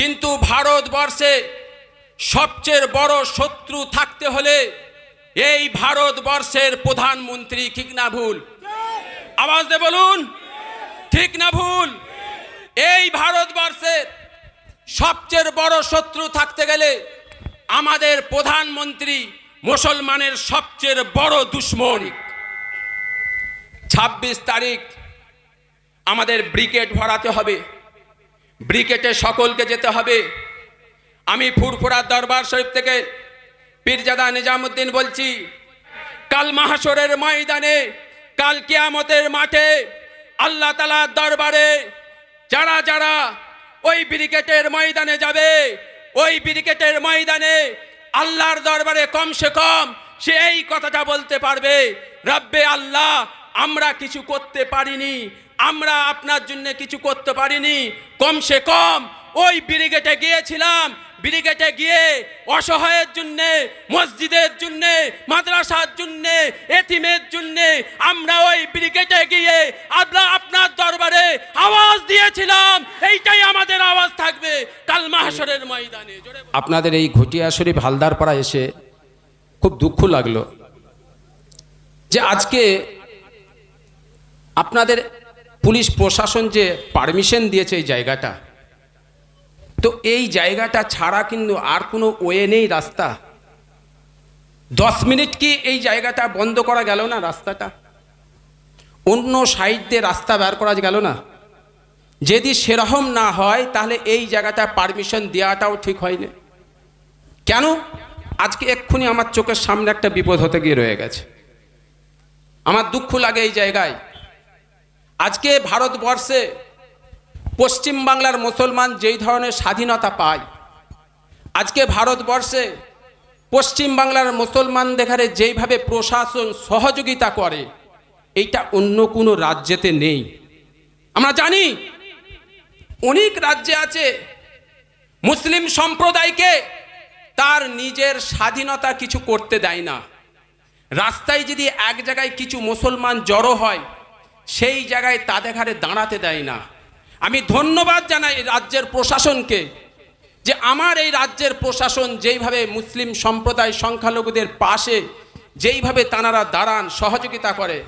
কিন্তু ভারতবর্ষে সবচেয়ে বড় শত্রু থাকতে হলে এই ভারতবর্ষের প্রধানমন্ত্রী ঠিক না ভুল। আওয়াজ দে বলুন, ঠিক না ভুল। এই ভারতবর্ষের সবচেয়ে বড় শত্রু থাকতে গেলে আমাদের প্রধানমন্ত্রী মুসলমানের সবচেয়ে বড় দুশ্মন। ছাব্বিশ তারিখ আমাদের ব্রিগেড ভরাতে হবে। ব্রিগেডে সকলকে যেতে হবে। আমি ফুরফুরার দরবার শরীফ থেকে পীরজাদা নিজামুদ্দিন বলছি, কাল মাহাসরের ময়দানে, কাল কিয়ামতের মাঠে আল্লাহ তালার দরবারে যারা যারা ওই ব্রিগেডের ময়দানে যাবে, ওই ব্রিগেডের ময়দানে আল্লাহর দরবারে কমসে কম সে এই কথাটা বলতে পারবে, রব্বে আল্লাহ, আমরা কিছু করতে পারিনি আমরা আপনার জন্য কিছু করতে পারিনি। কমসে কম ওই ব্রিগেডে গিয়েছিলাম। ব্রিগেডে গিয়ে অসহায়ের জন্যে, মসজিদের জন্য, মাদ্রাসার জন্য, এতিমের জন্য আমরা ওই ব্রিগেডে গিয়ে আমরা আপনার দরবারে আওয়াজ দিয়েছিলাম। এইটাই আমাদের আওয়াজ থাকবে কাল মাহাসরের ময়দানে। আপনাদের এই ঘটিয়া শরীফ হালদারপাড়া এসে খুব দুঃখ লাগল যে আজকে আপনাদের পুলিশ প্রশাসন যে পারমিশন দিয়েছে এই জায়গাটা, তো এই জায়গাটা ছাড়া কিন্তু আর কোনো ওয়ে নেই রাস্তা। দশ মিনিট কি এই জায়গাটা বন্ধ করা গেল না রাস্তাটা? অন্য সাইড দিয়ে রাস্তা বের করা গেল না। যদি সেরকম না হয়, তাহলে এই জায়গাটা পারমিশন দেওয়াটাও ঠিক হয়নি। কেন? আজকে এক্ষুনি আমার চোখের সামনে একটা বিপদ হতে গিয়ে রয়ে গেছে। আমার দুঃখ লাগে এই জায়গায়। আজকে ভারতবর্ষে পশ্চিমবাংলার মুসলমান যেই ধরনের স্বাধীনতা পায়, আজকে ভারতবর্ষে পশ্চিমবাংলার মুসলমান দেখারে যেইভাবে প্রশাসন সহযোগিতা করে, এইটা অন্য কোনো রাজ্যেতে নেই। আমরা জানি অনেক রাজ্যে আছে মুসলিম সম্প্রদায়কে তার নিজের স্বাধীনতা কিছু করতে দেয় না। রাস্তায় যদি এক জায়গায় কিছু মুসলমান জড়ো হয় সেই জায়গায় তাদের ঘাড়ে দাঁড়াতে দেয় না। আমি ধন্যবাদ জানাই রাজ্যের প্রশাসনকে যে আমার এই রাজ্যের প্রশাসন যেইভাবে মুসলিম সম্প্রদায় সংখ্যালঘুদের পাশে যেইভাবে তানারা দাঁড়ান, সহযোগিতা করে,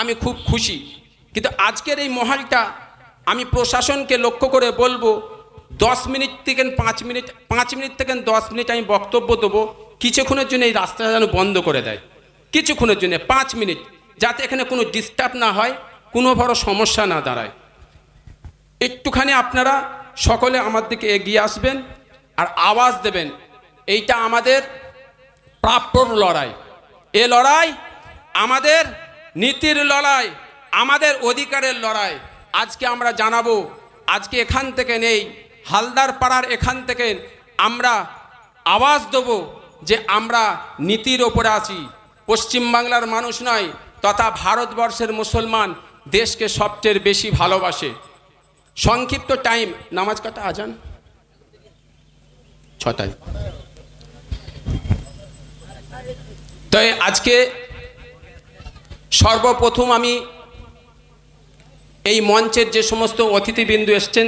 আমি খুব খুশি। কিন্তু আজকের এই মহলটা আমি প্রশাসনকে লক্ষ্য করে বলব, দশ মিনিট থেকে পাঁচ মিনিট পাঁচ মিনিট থেকে দশ মিনিট আমি বক্তব্য দেবো, কিছুক্ষণের জন্য এই রাস্তা যেন বন্ধ করে দেয়। কিছুক্ষণের জন্য, পাঁচ মিনিট, যাতে এখানে কোনো ডিস্টার্ব না হয়। কোনো বড় সমস্যা না দাঁড়ায়। একটুখানি আপনারা সকলে আমার দিকে এগিয়ে আসবেন আর আওয়াজ দেবেন, এইটা আমাদের প্রাপ্যর লড়াই। এ লড়াই আমাদের নীতির লড়াই, আমাদের অধিকারের লড়াই। আজকে আমরা জানাব, আজকে এখান থেকে নেই, হালদার পাড়ার এখান থেকে আমরা আওয়াজ দেবো যে আমরা নীতির ওপরে আছি। পশ্চিমবাংলার মানুষ নয়, তথা ভারতবর্ষের মুসলমান দেশকে সবচেয়ে বেশি ভালোবাসে। সংক্ষিপ্ত টাইম নামাজ কাটা, আজান? ছটায়। তো আজকে সর্বপ্রথম আমি এই মঞ্চের যে সমস্ত অতিথিবৃন্দু এসছেন,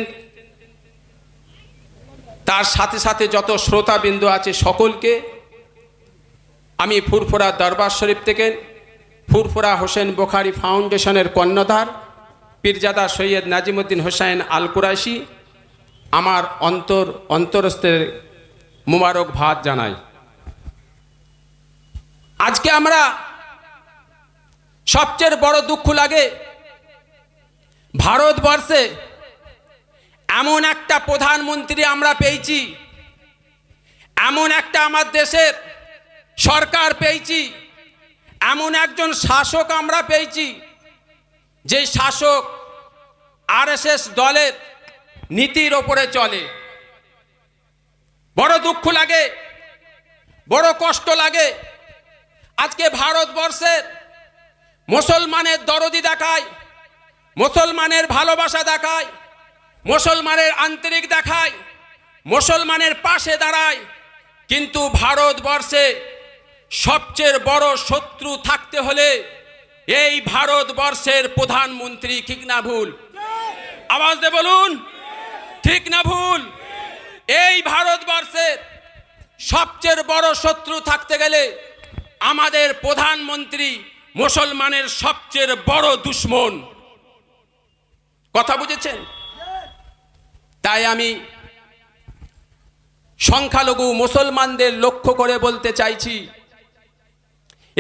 তার সাথে সাথে যত শ্রোতাবিন্দু আছে সকলকে, আমি ফুরফুরা দরবার শরীফ থেকে ফুরফুরা হোসেন বোখারি ফাউন্ডেশনের কর্ণধার পীরজাদা সৈয়দ নাজিমুদ্দিন হোসেন আল কুরাইশি আমার অন্তর, অন্তরস্থের মুবারক ভাত জানাই। আজকে আমরা সবচেয়ে বড় দুঃখ লাগে, ভারতবর্ষে এমন একটা প্রধানমন্ত্রী আমরা পেয়েছি, এমন একটা আমার দেশের সরকার পেয়েছি এমন একজন শাসক আমরা পেয়েছি, যে শাসক আরএসএস দলের নীতির ওপরে চলে। বড় দুঃখ লাগে, বড় কষ্ট লাগে। আজকে ভারতবর্ষের মুসলমানের দরদি দেখায়, মুসলমানের ভালোবাসা দেখায়, মুসলমানের আন্তরিক দেখায়, মুসলমানের পাশে দাঁড়ায়। কিন্তু ভারতবর্ষে সবচেয়ে বড় শত্রু থাকতে হলে এই ভারতবর্ষের প্রধানমন্ত্রী ঠিক না ভুল। আওয়াজ দে বলুন, ঠিক না ভুল। এই ভারতবর্ষের সবচেয়ে বড় শত্রু থাকতে গেলে আমাদের প্রধানমন্ত্রী মুসলমানের সবচেয়ে বড় দুশ্মন। কথা বুঝেছেন? তাই আমি সংখ্যালঘু মুসলমানদের লক্ষ্য করে বলতে চাইছি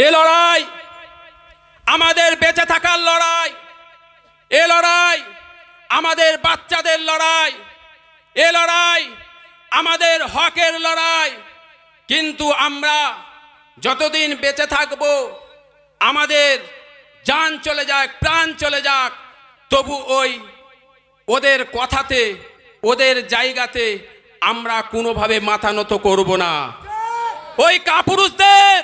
এ লড়াই, আমাদের বেঁচে থাকার লড়াই, এ লড়াই, আমাদের বাচ্চাদের লড়াই, এ লড়াই, আমাদের হকের লড়াই। কিন্তু আমরা যতদিন বেঁচে থাকব, আমাদের যান চলে যাক, প্রাণ চলে যাক, তবু ওই ওদের কথাতে, ওদের জায়গাতে আমরা কোনোভাবে মাথা নত করব না। ওই কাপুরুষদের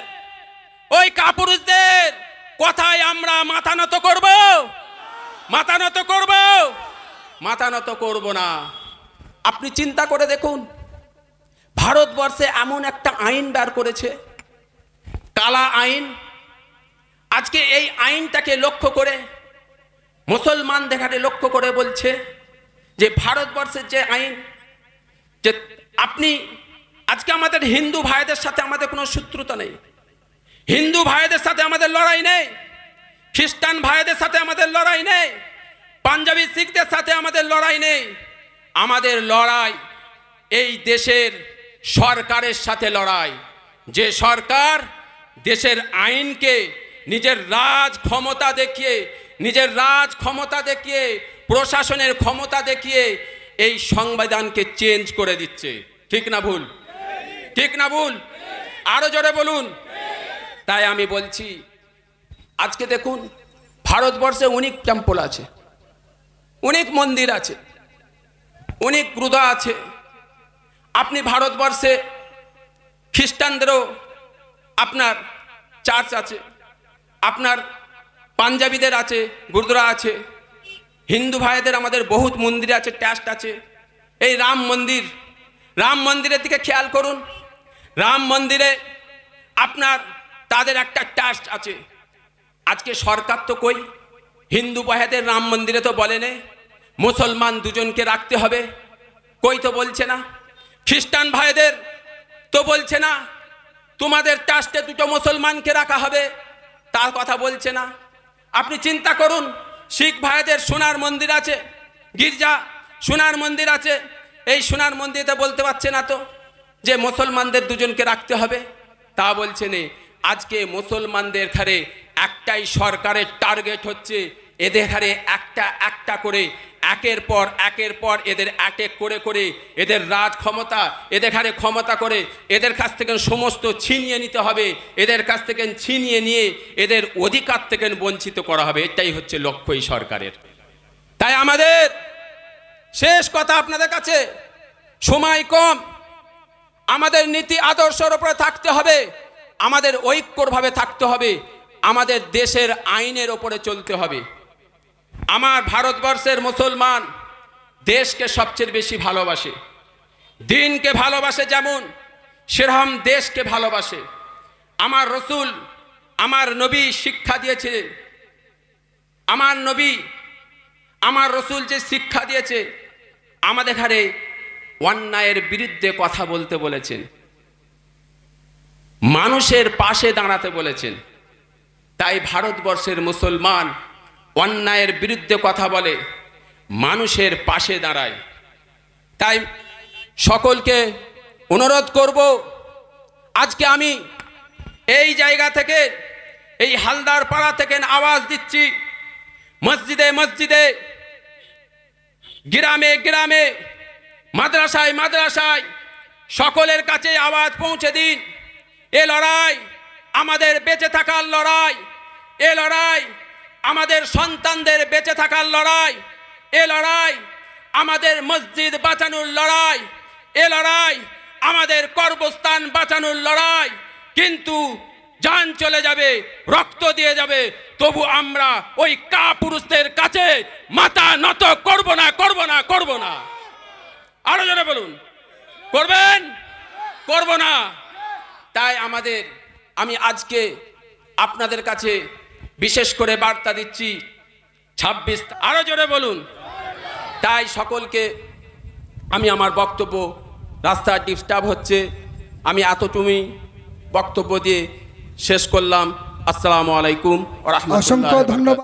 ওই কাপুরুষদের কথায় আমরা মাথা নত করব? মাথা নত করব? মাথা নত করব না। আপনি চিন্তা করে দেখুন, ভারতবর্ষে এমন একটা আইন বার করেছে, কালা আইন। আজকে এই আইনটাকে লক্ষ্য করে, মুসলমান দেখাতে লক্ষ্য করে বলছে যে ভারতবর্ষের যে আইন, যে আপনি, আজকে আমাদের হিন্দু ভাইদের সাথে আমাদের কোনো শত্রুতা নেই। হিন্দু ভাইদের সাথে আমাদের লড়াই নেই, খ্রিস্টান ভাইদের সাথে আমাদের লড়াই নেই, পাঞ্জাবি শিখদের সাথে আমাদের লড়াই নেই। আমাদের লড়াই এই দেশের সরকারের সাথে লড়াই। যে সরকার দেশের আইনকে নিজের রাজ ক্ষমতা দেখিয়ে, নিজের রাজ ক্ষমতা দেখিয়ে, প্রশাসনের ক্ষমতা দেখিয়ে এই সংবিধানকে চেঞ্জ করে দিচ্ছে। ঠিক না ভুল? ঠিক না ভুল? আরও জোরে বলুন। তাই আমি বলছি, আজকে দেখুন, ভারতবর্ষে অনেক টেম্পল আছে, অনেক মন্দির আছে, অনেক গ্রুদা আছে। আপনি ভারতবর্ষে খ্রিস্টানদেরও আপনার চার্চ আছে, আপনার পাঞ্জাবিদের আছে গুরুদ্বারা আছে, হিন্দু ভাইদের আমাদের বহুত মন্দির আছে ট্যাস্ট আছে। এই রাম মন্দির, রাম মন্দিরের দিকে খেয়াল করুন। রাম মন্দিরে আপনার তাদের একটা ট্যাস্ট আছে। আজকে সরকার তো কই? হিন্দু ভাইদের রাম মন্দিরে তো বলে নে, মুসলমান দুজনকে রাখতে হবে। কই তো বলছে না? খ্রিস্টান ভাইদের তো বলছে না, তোমাদের ট্রাস্টে দুটো মুসলমানকে রাখা হবে। তার কথা বলছে না। আপনি চিন্তা করুন, শিখ ভাইদের সোনার মন্দির আছে, গির্জা সোনার মন্দির আছে। এই সোনার মন্দিরে বলতে পারছে না তো যে মুসলমানদের দুজনকে রাখতে হবে। তা বলছে নে। আজকে মুসলমানদের ঘরে একটাই সরকারের টার্গেট হচ্ছে, এদের ঘরে একটা একটা করে, একের পর একের পর এদের অ্যাটেক করে করে এদের রাজ ক্ষমতা, এদের ঘাড়ে ক্ষমতা করে এদের কাছ থেকে সমস্ত ছিনিয়ে নিতে হবে, এদের কাছ থেকে ছিনিয়ে নিয়ে এদের অধিকার থেকে বঞ্চিত করা হবে, এটাই হচ্ছে লক্ষ্য এই সরকারের। তাই আমাদের শেষ কথা আপনাদের কাছে, সময় কম, আমাদের নীতি আদর্শের উপরে থাকতে হবে। আমাদের ঐক্যভাবে থাকতে হবে, আমাদের দেশের আইনের ওপরে চলতে হবে। আমার ভারতবর্ষের মুসলমান দেশকে সবচেয়ে বেশি ভালোবাসে। দিনকে ভালোবাসে যেমন, সেরকম দেশকে ভালোবাসে। আমার রসুল, আমার নবী শিক্ষা দিয়েছিলেন আমার নবী, আমার রসুল যে শিক্ষা দিয়েছে, আমাদের ঘরে অন্যায়ের বিরুদ্ধে কথা বলতে বলেছেন। মানুষের পাশে দাঁড়াতে বলেছেন। তাই ভারতবর্ষের মুসলমান অন্যায়ের বিরুদ্ধে কথা বলে, মানুষের পাশে দাঁড়ায়। তাই সকলকে অনুরোধ করব, আজকে আমি এই জায়গা থেকে, এই হালদার পাড়া থেকে আওয়াজ দিচ্ছি। মসজিদে মসজিদে, গ্রামে গ্রামে, মাদ্রাসায় মাদ্রাসায় সকলের কাছে আওয়াজ পৌঁছে দিন। এ লড়াই আমাদের বেঁচে থাকার লড়াই। এ লড়াই আমাদের সন্তানদের বেঁচে থাকার লড়াই। এ লড়াই আমাদের মসজিদ বাঁচানোর লড়াই। এ লড়াই আমাদের কর্মস্থান বাঁচানোর লড়াই। কিন্তু যান চলে যাবে, রক্ত দিয়ে যাবে। তবু আমরা ওই কা পুরুষদের কাছে মাথা নত করব না করব না করব না। আরও জনে বলুন। করবেন? করব না। তাই আমাদের, আমি আজকে আপনাদের কাছে বিশেষ করে বার্তা দিচ্ছি, ছাব্বিশ, আরও জোরে বলুন। তাই সকলকে আমি আমার বক্তব্য রাস্তা ডিস্টার্ব হচ্ছে, আমি এতটুকুই বক্তব্য দিয়ে শেষ করলাম। আসসালামু আলাইকুম অসংখ্য ধন্যবাদ।